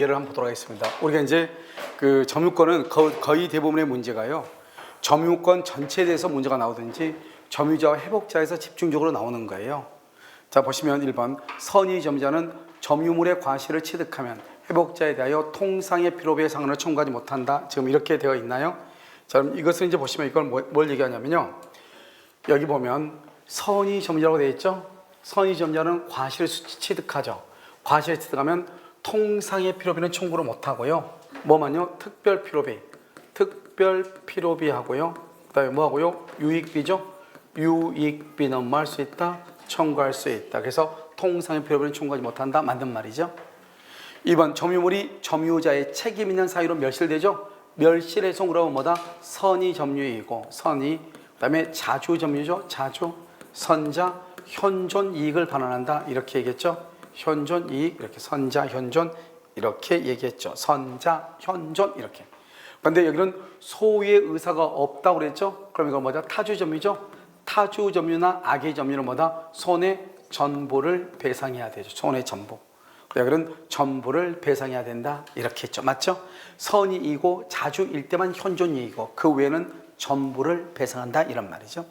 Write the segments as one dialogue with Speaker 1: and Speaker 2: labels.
Speaker 1: 예를 한번 보도록 하겠습니다. 우리가 이제 그 점유권은 거- 거의 대부분의 문제가요. 점유권 전체에 대해서 문제가 나오든지 점유자와 회복자에서 집중적으로 나오는 거예요. 자 보시면 1번 선의 점유자는 점유물의 과실을 취득하면 회복자에 대하여 통상의 필요비의 상환을 청구하지 못한다. 지금 이렇게 되어 있나요? 자 그럼 이것은 이제 보시면 이걸 뭐- 뭘 얘기하냐면요. 여기 보면 선의 점유자라고 되어 있죠. 선의 점유자는 과실을 수- 취득하죠. 과실을 취득하면 통상의 필요비는 청구를 못 하고요. 뭐만요? 특별 필요비. 특별 필요비 하고요. 그다음에 뭐 하고요? 유익비죠. 유익비는 뭐할수 있다? 청구할 수 있다. 그래서 통상의 필요비는 청구하지 못한다. 맞는 말이죠. 2번 점유물이 점유자의 책임 있는 사유로 멸실되죠. 멸실의 송구라고 뭐다? 선의 점유이고 선의 그다음에 자주 점유죠. 자주 선자 현존 이익을 반환한다 이렇게 얘기했죠. 현존 이익 이렇게 선자 현존 이렇게 얘기했죠. 선자 현존 이렇게. 그런데 여기는 소유의 의사가 없다고 그랬죠. 그럼 이건 뭐죠? 타주 점유죠. 타주 점유나 악의 점유는 뭐다? 손해 전부를 배상해야 되죠. 손해 전부. 여기는 전부를 배상해야 된다 이렇게 했죠 맞죠? 선이이고 자주일 때만 현존이이고 그 외에는 전부를 배상한다 이런 말이죠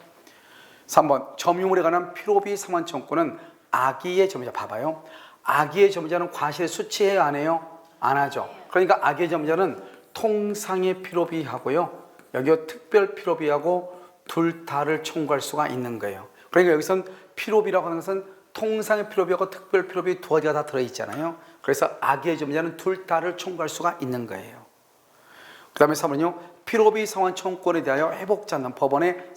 Speaker 1: 3번 점유물에 관한 필요비 상환 청구는 악의의 점유자 봐봐요 악의의 점유자는 과실 수치해야 안 해요? 안 하죠 그러니까 악의의 점유자는 통상의 필요비 하고요 여기 특별 필요비하고 둘 다를 청구할 수가 있는 거예요 그러니까 여기선 필요비라고 하는 것은 통상의 필요비하고 특별 필요비 두 가지가 다 들어있잖아요. 그래서 악의 점유자는 둘 다를 청구할 수가 있는 거예요. 그 다음에 3번은요. 필요비 상환 청구권에 대하여 회복자는 법원의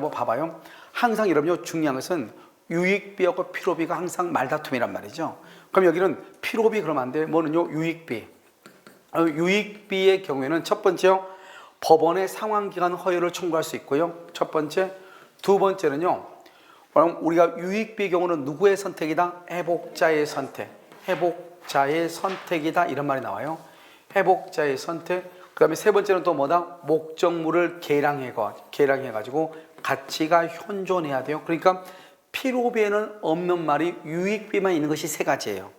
Speaker 1: 뭐 봐봐요. 항상 여러분요 중요한 것은 유익비하고 필요비가 항상 말다툼이란 말이죠. 그럼 여기는 필요비 그러면 안 돼. 뭐는요? 유익비. 어, 유익비의 경우에는 첫 번째요. 법원의 상환기관 허용을 청구할 수 있고요. 첫 번째. 두 번째는요. 그럼 우리가 유익비의 경우는 누구의 선택이다? 회복자의 선택. 회복자의 선택이다. 이런 말이 나와요. 회복자의 선택. 그 다음에 세 번째는 또 뭐다? 목적물을 계량해가, 계량해가지고 가치가 현존해야 돼요. 그러니까 필요비에는 없는 말이 유익비만 있는 것이 세 가지예요.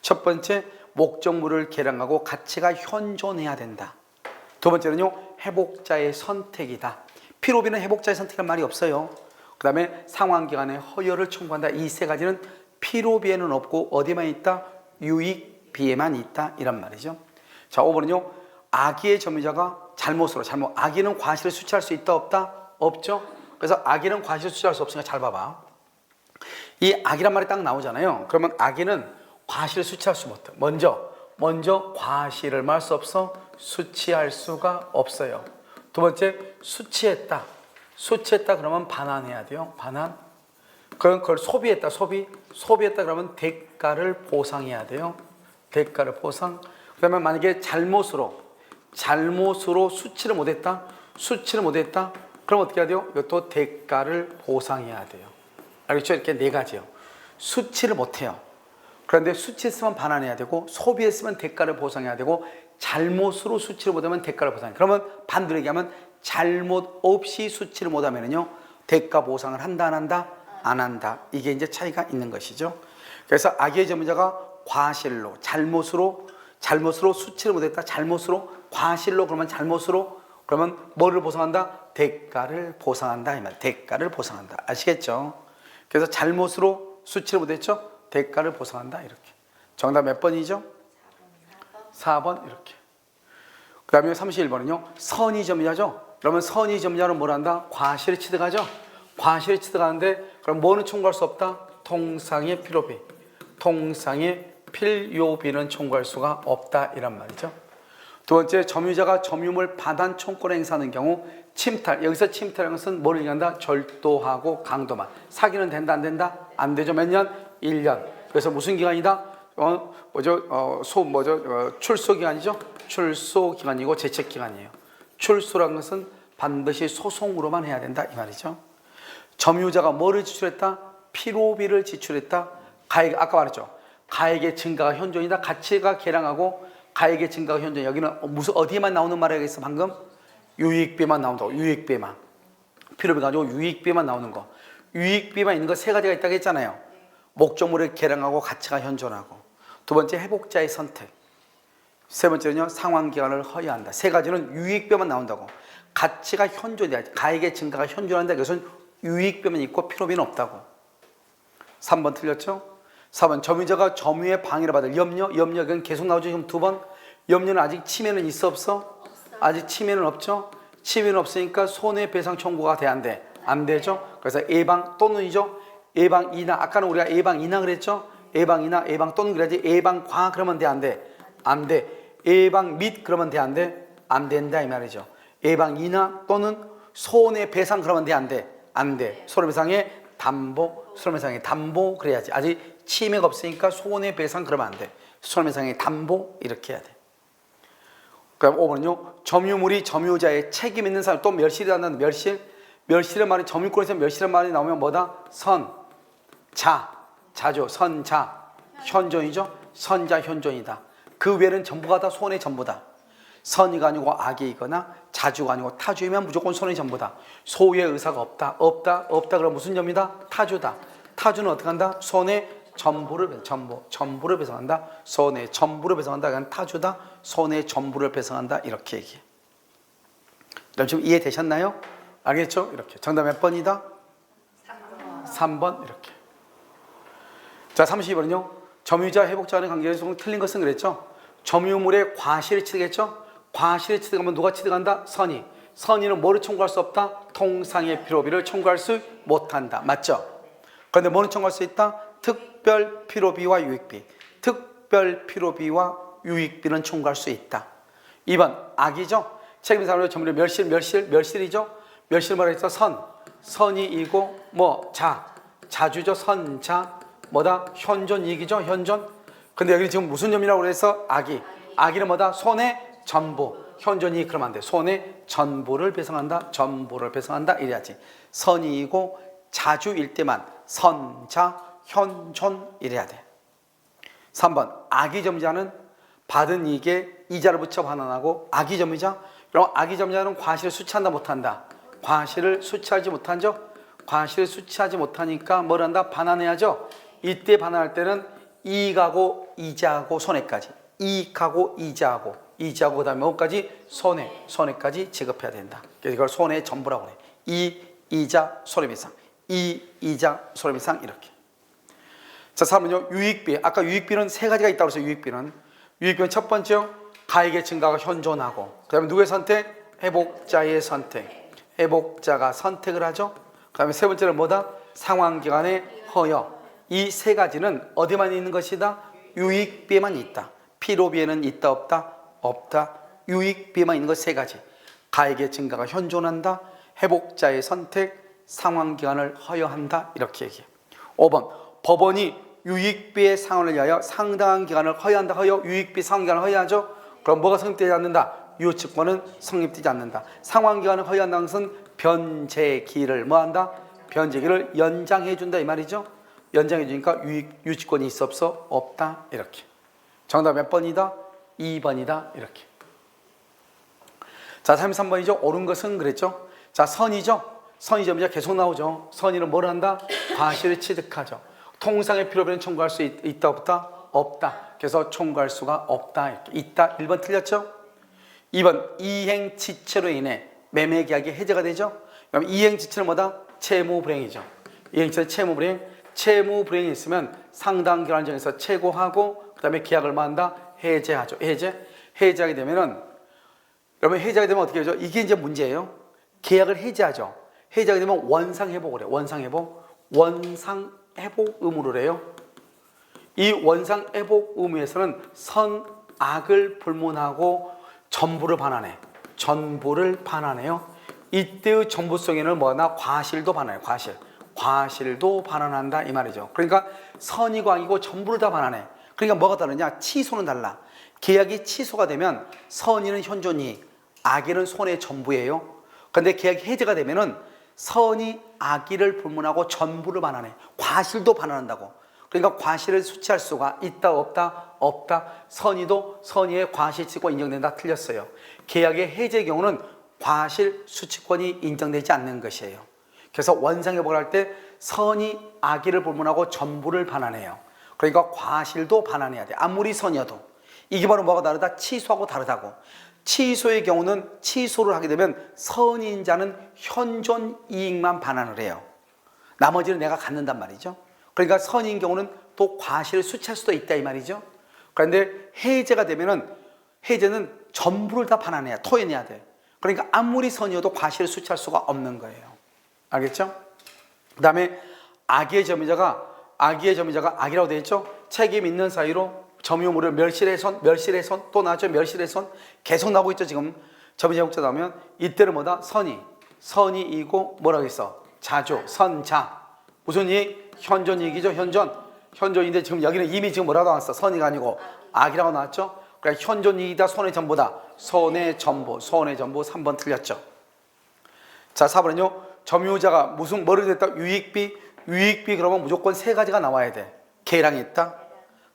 Speaker 1: 첫 번째, 목적물을 계량하고 가치가 현존해야 된다. 두 번째는요, 회복자의 선택이다. 필요비는 회복자의 선택이란 말이 없어요. 그 다음에 상환기관의 허여를 청구한다. 이 세 가지는 필요비에는 없고 어디만 있다? 유익비에만 있다. 이란 말이죠. 자, 5번은요. 악의의 점유자가 잘못으로 잘못 악의는 과실을 수치할 수 있다 없다? 없죠. 그래서 악의는 과실을 수치할 수 없으니까 잘 봐봐. 이 악이란 말이 딱 나오잖아요. 그러면 악의는 과실을 수치할 수 못해. 먼저 먼저 과실을 말 수 없어 수치할 수가 없어요. 두 번째 수치했다. 수치했다 그러면 반환해야 돼요. 반환. 그럼 그걸 소비했다. 소비. 소비했다 그러면 대가를 보상해야 돼요. 대가를 보상. 그다음에 만약에 잘못으로 잘못으로 수치를 못했다. 수치를 못했다. 그럼 어떻게 해야 돼요? 이것도 대가를 보상해야 돼요. 알겠죠? 이렇게 네 가지요. 수치를 못해요. 그런데 수치했으면 반환해야 되고 소비했으면 대가를 보상해야 되고 잘못으로 수치를 못하면 대가를 보상해. 그러면 반대로 얘기하면 잘못 없이 수치를 못하면은요 대가 보상을 한다 안 한다 안 한다 이게 이제 차이가 있는 것이죠. 그래서 악의 점유자가 과실로 잘못으로 잘못으로 수치를 못했다 잘못으로 과실로 그러면 잘못으로 그러면 뭐를 보상한다 대가를 보상한다 이 말. 대가를 보상한다 아시겠죠? 그래서 잘못으로 수치를 못했죠 대가를 보상한다 이렇게. 정답 몇 번이죠? 4번 이렇게. 그 다음에 31번은요. 선의 점유자죠. 그러면 선의 점유자는 뭘 한다? 과실을 취득하죠. 과실을 취득하는데 그럼 뭐는 청구할 수 없다? 통상의 필요비. 통상의 필요비는 청구할 수가 없다 이란 말이죠. 두 번째 점유자가 점유물 반환 청구를 행사하는 경우 침탈 여기서 침탈하는 것은 뭘 얘기한다? 절도하고 강도만 사기는 된다 안 된다? 안 되죠 몇 년? 1년 그래서 무슨 기간이다? 어 뭐죠? 어 소 뭐죠? 어, 출소 기간이죠? 출소 기간이고 재책 기간이에요. 출소라는 것은 반드시 소송으로만 해야 된다 이 말이죠. 점유자가 뭐를 지출했다? 피로비를 지출했다. 가액 아까 말했죠. 가액의 증가가 현존이다. 가치가 계량하고 가액의 증가가 현존. 여기는 무슨 어디에만 나오는 말이겠어 방금? 유익비만 나온다고. 유익비만. 필요비 가지고 유익비만 나오는 거. 유익비만 있는 거 세 가지가 있다고 했잖아요. 목적물을 계량하고 가치가 현존하고. 두 번째 회복자의 선택. 세 번째는요, 상환 기간을 허여한다. 세 가지는 유익비만 나온다고. 가치가 현존돼야 돼. 가액의 증가가 현존한다. 그것은 유익비만 있고 필요비는 없다고. 3번 틀렸죠? 4번 점유자가 점유의 방해를 받을 염려, 염려 그건 계속 나오죠. 지금 두 번. 염려는 아직 침해는 있어 없어? 아직 침해는 없죠. 침해는 없으니까 손해배상 청구가 돼 안 돼? 안 되죠. 그래서 예방 또는이죠. 예방 이나 아까는 우리가 예방 이나 그랬죠. 예방 이나 예방 또는 그래야지 예방 과 그러면 돼 안 돼? 안 돼. 예방 및 그러면 돼 안 돼? 안 된다 이 말이죠. 예방 이나 또는 손해배상 그러면 돼 안 돼? 안 돼. 손해배상의 담보, 손해배상의 담보 그래야지. 아직 침해가 없으니까 손해배상 그러면 안 돼. 손해배상의 담보 이렇게 해야 돼. 그럼 5번은요. 점유물이 점유자의 책임 있는 사람 또 멸실이 한다는 멸실. 멸실의 말이 점유권에서 멸실의 말이 나오면 뭐다? 선, 자, 자죠. 선 자, 현존이죠. 선자, 현존이다. 그 외에는 전부가 다 손의 전부다. 선이가 아니고 악이거나 자주가 아니고 타주이면 무조건 손의 전부다. 소유의 의사가 없다. 없다. 없다. 그럼 무슨 점이다? 타주다. 타주는 어떻게 한다? 손의 전부를 배- 전부 전부를 배송한다. 손의 전부를 배송한다. 그건 타주다. 손의 전부를 배송한다. 이렇게 얘기해. 그럼 지금 이해되셨나요? 알겠죠? 이렇게. 정답 몇 번이다? 3번 이렇게. 자, 32번은요. 점유자 회복자와의 관계에서 틀린 것은 그랬죠. 점유물의 과실을 취득했죠. 과실을 취득하면 누가 취득한다? 선의. 선의는 뭐를 청구할 수 없다? 통상의 필요비를 청구할 수 못한다. 맞죠? 그런데 뭐는 청구할 수 있다? 특별 필요비와 유익비. 특별 필요비와 유익비는 청구할 수 있다. 2번 악이죠. 책임 사람의 점유를 멸실 멸실 멸실이죠. 멸실 뭐라 했어? 선. 선이 이고 뭐 자. 자주죠. 선 자. 뭐다? 현존 이익이죠. 현존. 근데 여기 지금 무슨 점이라고 그래서 악이. 악이는 뭐다? 손의 전부. 현존 이익 그러면 안 돼. 손의 전부를 배송한다. 전부를 배송한다. 이래야지. 선이이고 자주일 때만 선 자 현존 이래야 돼. 3번 악의 점자는 받은 이익에 이자를 붙여 반환하고 악의 점이자? 그럼 악의 점자는 과실을 수취한다 못한다. 과실을 수취하지 못한죠 과실을 수취하지 못하니까 뭘 한다? 반환해야죠. 이때 반환할 때는 이익하고 이자하고 손해까지. 이익하고 이자하고. 이자하고 그다음에 뭐까지? 손해. 손해까지 지급해야 된다. 그래서 이걸 손해 전부라고 그래. 이 이자 손해배상. 이 이자 손해배상 이렇게. 자, 3번요. 유익비. 아까 유익비는 세 가지가 있다고 그랬어요. 유익비는. 유익비는 첫 번째요. 가액의 증가가 현존하고. 그 다음에 누구의 선택? 회복자의 선택. 회복자가 선택을 하죠. 그 다음에 세 번째는 뭐다? 상환기간의 허여. 이 세 가지는 어디만 있는 것이다? 유익비에만 있다. 피로비에는 있다 없다? 없다. 유익비에만 있는 것 세 가지. 가액의 증가가 현존한다. 회복자의 선택, 상환기간을 허여한다. 이렇게 얘기해. 5번 법원이 유익비의 상환을 위하여 상당한 기간을 허여한다. 허여 유익비 상환 기간을 허여하죠. 그럼 뭐가 성립되지 않는다? 유치권은 성립되지 않는다. 상환 기간을 허여한다는 것은 변제기를 뭐한다? 변제기를 연장해 준다 이 말이죠. 연장해 주니까 유익 유치권이 있어 없어? 없다. 이렇게. 정답 몇 번이다? 2번이다. 이렇게. 자, 33번이죠. 옳은 것은 그랬죠. 자, 선이죠. 선의 점자 계속 나오죠. 선의는 뭘 한다? 과실을 취득하죠. 통상의 필요비는 청구할 수 있, 있다 없다? 없다. 그래서 청구할 수가 없다. 이렇게. 있다. 1번 틀렸죠? 2번 이행 지체로 인해 매매 계약이 해제가 되죠. 그럼 이행 지체는 뭐다? 채무 불행이죠. 이행 지체 채무 불행. 채무 불행이 있으면 상당 기간 정에서 최고하고 그다음에 계약을 뭐 한다? 해제하죠. 해제. 해제하게 되면은 그러면 해제하게 되면 어떻게 되죠? 이게 이제 문제예요. 계약을 해제하죠. 해제하게 되면 원상 회복을 해요. 원상 회복. 원상 회복 의무를 해요. 이 원상 회복 의무에서는 선악을 불문하고 전부를 반환해. 전부를 반환해요. 이때의 전부성에는 뭐나 과실도 반환해. 과실. 과실도 반환한다 이 말이죠. 그러니까 선이고 악이고 전부를 다 반환해. 그러니까 뭐가 다르냐? 취소는 달라. 계약이 취소가 되면 선의는 현존이, 악의는 손의 전부예요. 근데 계약이 해제가 되면은 선이 악의를 불문하고 전부를 반환해. 과실도 반환한다고. 그러니까 과실을 수치할 수가 있다 없다 없다. 선의도 선의의 과실치권 인정된다 틀렸어요. 계약의 해제 경우는 과실 수치권이 인정되지 않는 것이에요. 그래서 원상회복을 할 때 선이 악의를 불문하고 전부를 반환해요. 그러니까 과실도 반환해야 돼. 아무리 선이어도 이게 바로 뭐가 다르다? 취소하고 다르다고. 취소의 경우는 취소를 하게 되면 선인자는 현존 이익만 반환을 해요. 나머지는 내가 갖는단 말이죠. 그러니까 선인 경우는 또 과실을 수취할 수도 있다 이 말이죠. 그런데 해제가 되면은 해제는 전부를 다 반환해야 토해내야 돼. 그러니까 아무리 선이어도 과실을 수취할 수가 없는 거예요. 알겠죠? 그다음에 악의 점유자가 악의 점유자가 악이라고 되어 있죠. 책임 있는 사이로 점유물을 멸실의 손, 또 나죠 멸실의 손 계속 나오고 있죠 지금. 점유자 목자 나오면 이때는 뭐다? 선이. 선이 이고 뭐라고 했어? 자조 선자. 무슨 이익 현존 이익이죠 현존. 현존인데 지금 여기는 이미 지금 뭐라고 나왔어? 선이가 아니고. 악이라고 나왔죠? 그러니까 현존 이익이다 손의 전부다. 손의 전부 손의 전부 3번 틀렸죠. 자 4번은요. 점유자가 무슨 뭐를 됐다? 유익비. 유익비 그러면 무조건 세 가지가 나와야 돼. 계량이 있다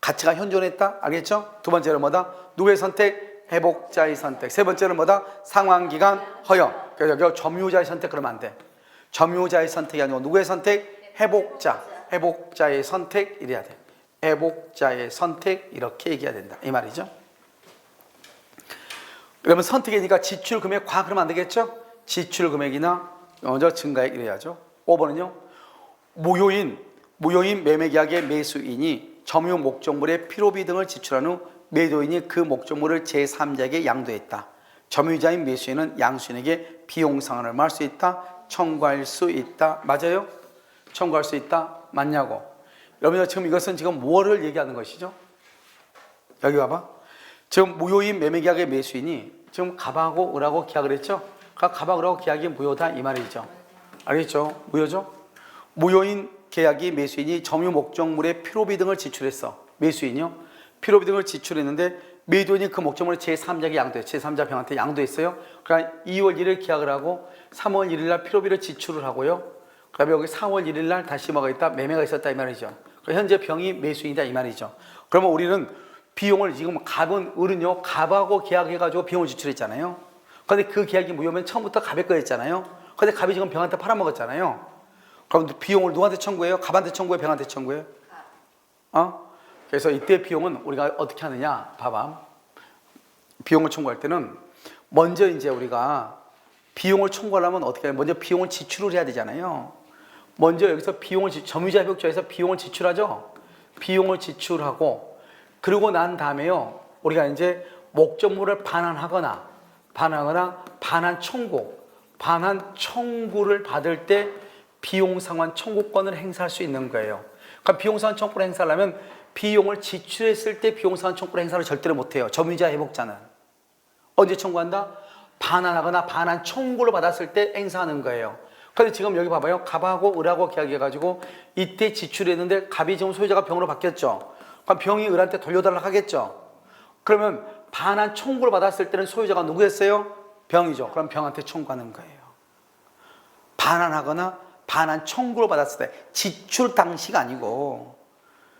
Speaker 1: 가치가 현존했다. 알겠죠? 두 번째는 뭐다? 누구의 선택? 회복자의 선택. 세 번째는 뭐다? 상환기간 허용. 그래서 여기 점유자의 선택 그러면 안 돼. 점유자의 선택이 아니고 누구의 선택? 회복자. 회복자의 선택 이래야 돼. 회복자의 선택 이렇게 얘기해야 된다. 이 말이죠. 그러면 선택이니까 지출 금액 과 그러면 안 되겠죠? 지출 금액이나 먼저 증가액 이래야죠. 5번은요. 무효인 무효인 매매 계약의 매수인이 점유 목적물의 필요비 등을 지출한 후 매도인이 그 목적물을 제3자에게 양도했다. 점유자인 매수인은 양수인에게 비용 상환을 말할 수 있다. 청구할 수 있다. 맞아요? 청구할 수 있다. 맞냐고. 여러분 지금 이것은 지금 뭐를 얘기하는 것이죠? 여기 봐봐. 지금 무효인 매매계약의 매수인이 지금 갑하고 을하고 계약을 했죠? 그러니까 을하고 계약이 무효다 이 말이죠. 알겠죠? 무효죠? 무효인 계약이 매수인이 점유 목적물의 필요비 등을 지출했어. 매수인이요. 필요비 등을 지출했는데 매도인이 그 목적물을 제3자에게 양도해. 제3자 병한테 양도했어요. 그러니까 2월 1일 계약을 하고 3월 1일 날 필요비를 지출을 하고요. 그다음에 여기 4월 1일 날 다시 뭐가 있다? 매매가 있었다 이 말이죠. 현재 병이 매수인이다 이 말이죠. 그러면 우리는 비용을 지금 갑은 을은요 갑하고 계약해가지고 비용을 지출했잖아요. 근데 그 계약이 무효면 처음부터 갑의 거였잖아요. 근데 갑이 지금 병한테 팔아먹었잖아요. 그럼 비용을 누구한테 청구해요? 갑한테 청구해, 병한테 청구해요? 어? 그래서 이때 비용은 우리가 어떻게 하느냐? 봐봐. 비용을 청구할 때는 먼저 이제 우리가 비용을 청구하려면 어떻게 해요? 먼저 비용을 지출을 해야 되잖아요. 먼저 여기서 비용을 지- 점유자 협약조에서 비용을 지출하죠. 비용을 지출하고 그러고 난 다음에요. 우리가 이제 목적물을 반환하거나 반환하거나 반환 청구, 반환 청구를 받을 때 비용 상환 청구권을 행사할 수 있는 거예요. 그러니까 비용 상환 청구를 행사하려면 비용을 지출했을 때 비용 상환 청구를 행사를 절대로 못 해요. 점유자 회복자는 언제 청구한다? 반환하거나 반환 청구를 받았을 때 행사하는 거예요. 근데 지금 여기 봐봐요. 갑하고 을하고 계약해가지고 이때 지출했는데 갑이 지금 소유자가 병으로 바뀌었죠. 그럼 병이 을한테 돌려달라 하겠죠. 그러면 반환 청구를 받았을 때는 소유자가 누구였어요? 병이죠. 그럼 병한테 청구하는 거예요. 반환하거나 반환 청구를 받았을 때 지출 당시가 아니고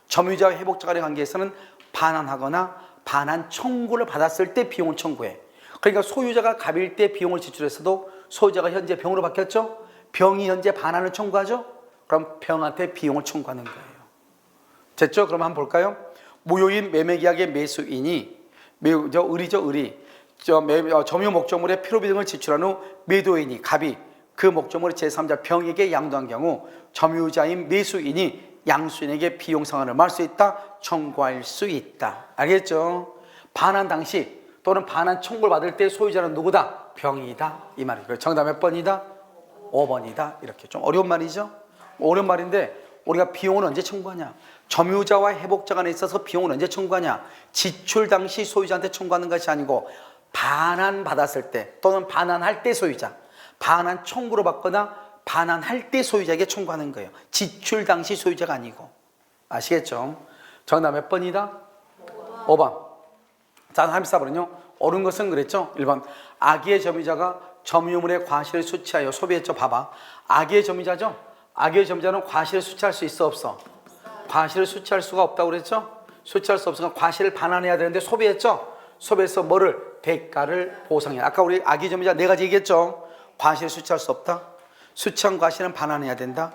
Speaker 1: 점유자와 회복자 간의 관계에서는 반환하거나 반환 청구를 받았을 때 비용을 청구해. 그러니까 소유자가 갑일 때 비용을 지출했어도 소유자가 현재 병으로 바뀌었죠? 병이 현재 반환을 청구하죠? 그럼 병한테 비용을 청구하는 거예요. 됐죠? 그럼 한번 볼까요? 무효인 매매계약의 매수인이 매우 저 을이죠 을이 저 매, 어, 점유 목적물의 필요비 등을 지출한 후 매도인이 갑이 그 목적물을 제3자 병에게 양도한 경우 점유자인 매수인이 양수인에게 비용 상환을 말할 수 있다 청구할 수 있다 알겠죠? 반환 당시 또는 반환 청구를 받을 때 소유자는 누구다? 병이다 이 말이고 정답 몇 번이다? 5번이다 이렇게 좀 어려운 말이죠? 어려운 말인데 우리가 비용은 언제 청구하냐? 점유자와 회복자 간에 있어서 비용은 언제 청구하냐? 지출 당시 소유자한테 청구하는 것이 아니고 반환 받았을 때 또는 반환할 때 소유자, 반환 청구로 받거나 반환할 때 소유자에게 청구하는 거예요. 지출 당시 소유자가 아니고 아시겠죠? 정답 몇 번이다? 5번. 자, 34번은요. 옳은 것은 그랬죠? 1번. 악의 점유자가 점유물의 과실을 수취하여 소비했죠. 봐봐. 악의 점유자죠? 악의 점유자는 과실을 수취할 수 있어 없어? 과실을 수취할 수가 없다고 그랬죠? 수취할 수 없으니까 과실을 반환해야 되는데 소비했죠? 소비해서 뭐를? 대가를 보상해. 아까 우리 악의 점유자 네 가지 얘기했죠? 과실을 수취할 수 없다. 수취한 과실은 반환해야 된다.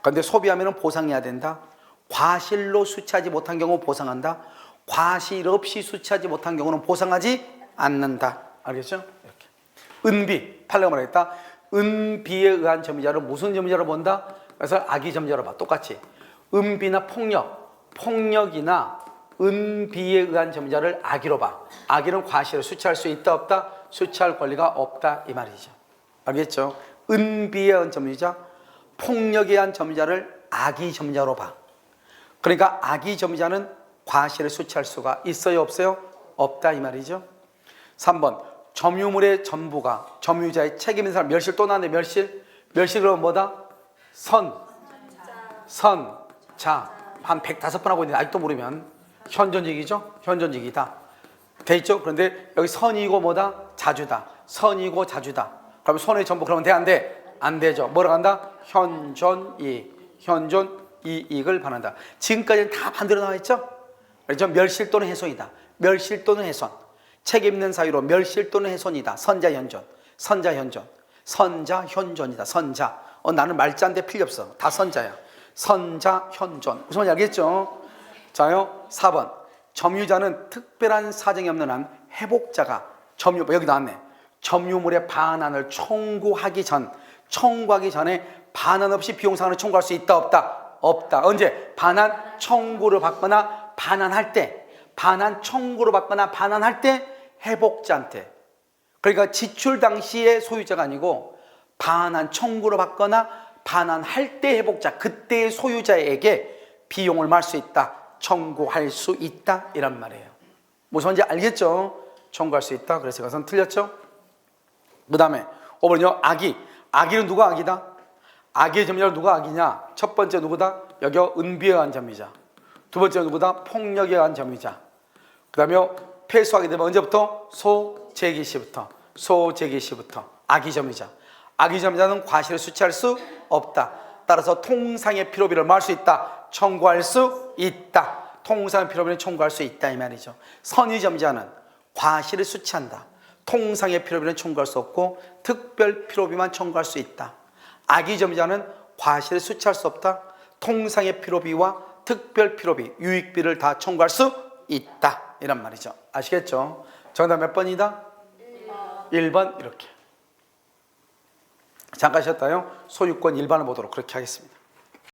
Speaker 1: 그런데 소비하면 보상해야 된다. 과실로 수취하지 못한 경우 보상한다. 과실 없이 수취하지 못한 경우는 보상하지 않는다. 알겠죠? 이렇게. 은비, 판례가 말했다. 은비에 의한 점유자를 무슨 점유자로 본다? 그래서 악의 점유자로 봐. 똑같이. 은비나 폭력, 폭력이나 은비에 의한 점유자를 악의로 봐. 악의는 과실을 수취할 수 있다 없다? 수취할 권리가 없다 이 말이죠. 알겠죠? 은비에 점유자, 폭력에 의한 점유자를 악의 점유자로 봐. 그러니까 악의 점유자는 과실을 수취할 수가 있어요 없어요? 없다 이 말이죠. 3번 점유물의 전부가 점유자의 책임인 사람 멸실 또 나는데 멸실 멸실 그러면 뭐다? 선, 선, 자. 한 105번 하고 있는데 아직도 모르면 현존직이죠? 현존직이다. 돼 있죠? 그런데 여기 선이고 뭐다? 자주다. 선이고 자주다. 그러면 손의 전부 그러면 돼? 안 돼? 안 되죠. 뭐라고 한다? 현존이익. 현존 이익을 반한다. 지금까지는 다 반대로 나와 있죠? 그렇죠? 멸실 또는 훼손이다. 멸실 또는 훼손. 책임 있는 사유로 멸실 또는 훼손이다. 선자 현존. 선자 현존. 선자 현존이다. 선자. 어, 나는 말자인데 필요 없어. 다 선자야. 선자 현존. 무슨 말인지 알겠죠? 자요. 4번. 점유자는 특별한 사정이 없는 한 회복자가 점유 여기 나왔네. 점유물의 반환을 청구하기 전 청구하기 전에 반환 없이 비용상환을 청구할 수 있다 없다? 없다. 언제? 반환 청구를 받거나 반환할 때 반환 청구를 받거나 반환할 때 회복자한테. 그러니까 지출 당시의 소유자가 아니고 반환 청구를 받거나 반환할 때 회복자 그때의 소유자에게 비용을 말 수 있다 청구할 수 있다 이란 말이에요. 무슨 말인지 알겠죠? 청구할 수 있다 그래서 이것은 틀렸죠? 그 다음에 5번은요 악이 악이는 누가 악이다? 악의 점유자 누가 악이냐? 첫 번째 누구다? 여기 은비에 의한 점유자. 두 번째 누구다? 폭력에 의한 점유자. 그 다음에 폐수하게 되면 언제부터? 소재기 시부터. 소재기 시부터. 악의 점유자. 악의 점유자는 과실을 수취할 수 없다. 따라서 통상의 필요비를 말 수 있다. 청구할 수 있다. 통상의 필요비를 청구할 수 있다 이 말이죠. 선의 점유자는 과실을 수취한다 통상의 필요비는 청구할 수 없고 특별 필요비만 청구할 수 있다. 악의 점유자는 과실을 수취할 수 없다. 통상의 필요비와 특별 필요비 유익비를 다 청구할 수 있다. 이란 말이죠. 아시겠죠? 정답 몇 번이다? 1번 이렇게. 잠깐 쉬었다요. 소유권 일반을 보도록 그렇게 하겠습니다